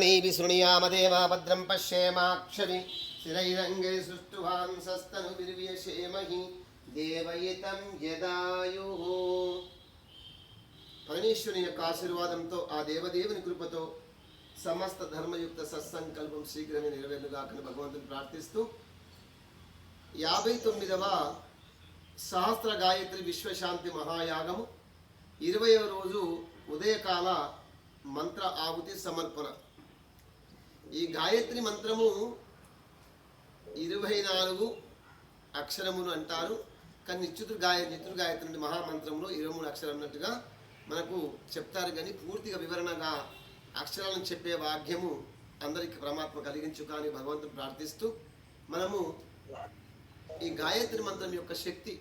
ధరణీ విశృణుయామదేవా పశ్యేమాక్షరి శిరైరంగే సృష్టువాంసస్తను విర్వ్యశేమహి దేవయితం యదాయు. పరమేశ్వరుని యొక్క ఆశీర్వాదంతో ఆ దేవదేవుని కృపతో సమస్త ధర్మయుక్త సత్సంకల్పం శీఘ్రమే నెరవేరుగాకని భగవంతుని ప్రార్థిస్తూ యాభై తొమ్మిదవ సహస్ర గాయత్రి విశ్వశాంతి మహాయాగము. ఇరవయో రోజు ఉదయకాల మంత్ర ఆహుతి సమర్పణ. ఈ గాయత్రి మంత్రము ఇరవై నాలుగు అక్షరములు అంటారు. కానీ నిత్యుడు గాయ నిత్యుడు గాయత్రి నుండి మహామంత్రంలో ఇరవై మూడు అక్షరం అన్నట్టుగా మనకు చెప్తారు. కానీ పూర్తిగా వివరణగా అక్షరాలను చెప్పే వాక్యము అందరికి పరమాత్మ కలిగించు కానీ భగవంతుని ప్రార్థిస్తూ మనము ఈ గాయత్రి మంత్రం యొక్క శక్తి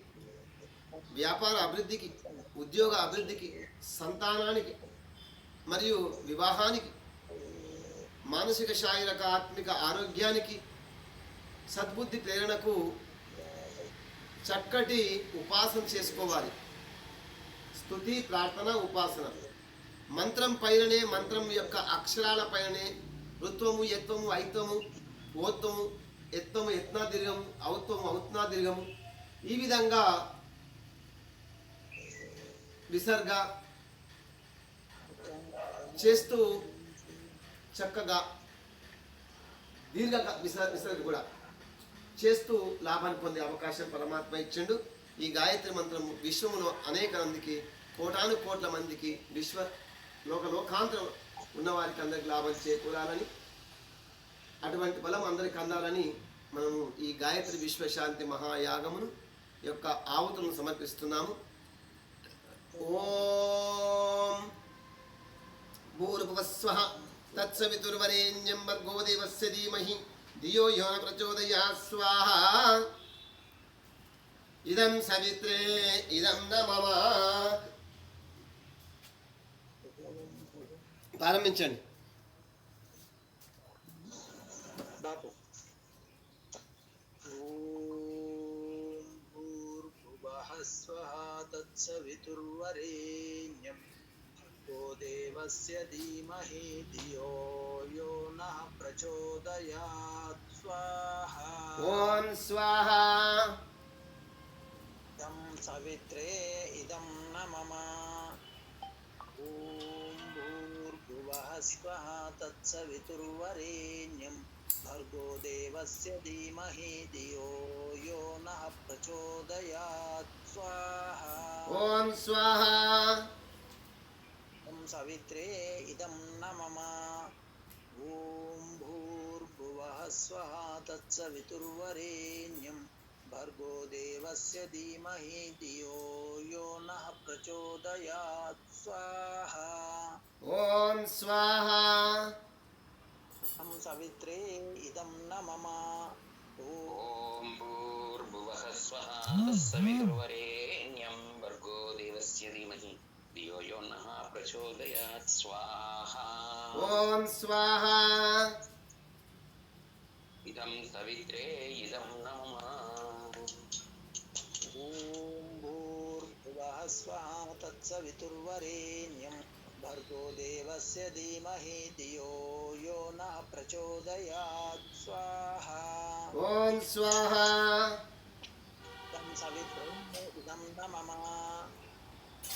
వ్యాపార అభివృద్ధికి ఉద్యోగ అభివృద్ధికి సంతానానికి మరియు వివాహానికి మానసిక శారీరక ఆత్మిక ఆరోగ్యానికి సద్బుద్ధి ప్రేరణకు చక్కటి ఉపాసన చేసుకోవాలి. స్తుతి ప్రార్థన ఉపాసన. మంత్రం పైననే మంత్రం యొక్క అక్షరాల పైననే ఋత్వము యత్వము ఐత్వము ఓత్వము ఎత్వము యత్నాదీర్ఘము ఔత్వము ఔత్నాదీర్ఘము. ఈ విధంగా విసర్గ చేస్తూ చక్కగా దీర్ఘ విసర్గ విసర్గ కూడా చేస్తూ లాభాన్ని పొందే అవకాశం పరమాత్మ ఇచ్చిండు. ఈ గాయత్రి మంత్రం విశ్వములో అనేక మందికి కోటాను కోట్ల మందికి విశ్వ లోక లోకాంతరం ఉన్నవారికి అందరికి లాభం చేకూరాలని అటువంటి బలం అందరికి అందాలని మనము ఈ గాయత్రి విశ్వశాంతి మహాయాగమును యొక్క ఆవుతులను సమర్పిస్తున్నాము. ఓం భూర్భువస్వ తత్సవితుర్వరేణ్యం భర్గో దేవస్య ధీమహి ధియో యో న ప్రచోదయాత్ స్వాహా ఇదం సవిత్రే ఇదం న మమ ప్రారంభించండి బాపు ఓం తత్సవితుర్వరేణ్యం భర్గో దేవస్య ధీమహి ధియో స్వాహా ఓం స్వాహా ఇదం సవిత్రే ఇదం న మమ ఓం భూర్భువః స్వః తత్సవితుర్వరేణ్యం భర్గో దేవస్య ధీమహి ధియో యో నః ప్రచోదయాత్ స్వాహా ఓం స్వాహా ఓం సవిత్రే ఇదం న మమ ఓం భూర్భువః స్వః తత్సవితుర్వరేణ్యం భర్గో దేవస్య ధీమహి ధియో యో నః ప్రచోదయాత్ స్వాహ ఓం స్వాహ ం సవిత్రే ఇదం న మమ ఓం భూర్భువః స్వః తత్సవితుర్వరేణ్యం prachodayat swaha. Om swaha. Idam savitre idam nama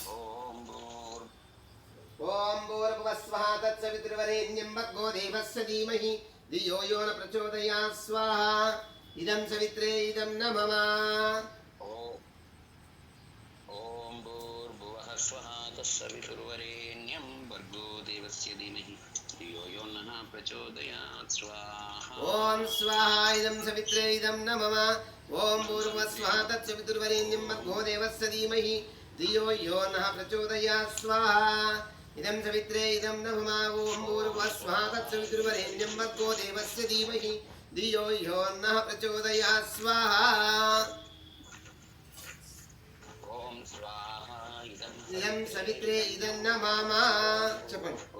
om bhur ఓం భూర్భువస్వహ తత్సవితృవరేణ్యం భగో దేవస్య ధీమహి ధియో యో న ప్రచోదయా స్వాహ ఇదం సవిత్రే ఇదం న మమ ఓం భూర్భువః స్వహ తత్సవితృవరేణ్యం భర్గో దేవస్య ధీమహి ధియో యో న ప్రచోదయాత్ స్వాహ ఓం స్వాహ ఇదం సవిత్రే ఇదం న మమ ఓం భూర్భువః స్వహ తత్సవితృవరేణ్యం భర్గో దేవస్య ధీమహి ధియో యో న ప్రచోదయాత్ స్వాహ इदं सवित्रे इदं न हुमा ॐ पूर्वस्वागतसवितुर्वरेण्यं भगो देवस्य धीमहि धियो ह्यो नः प्रचोदयात् स्वाहा इदं सवित्रे इदं न मामा चपन्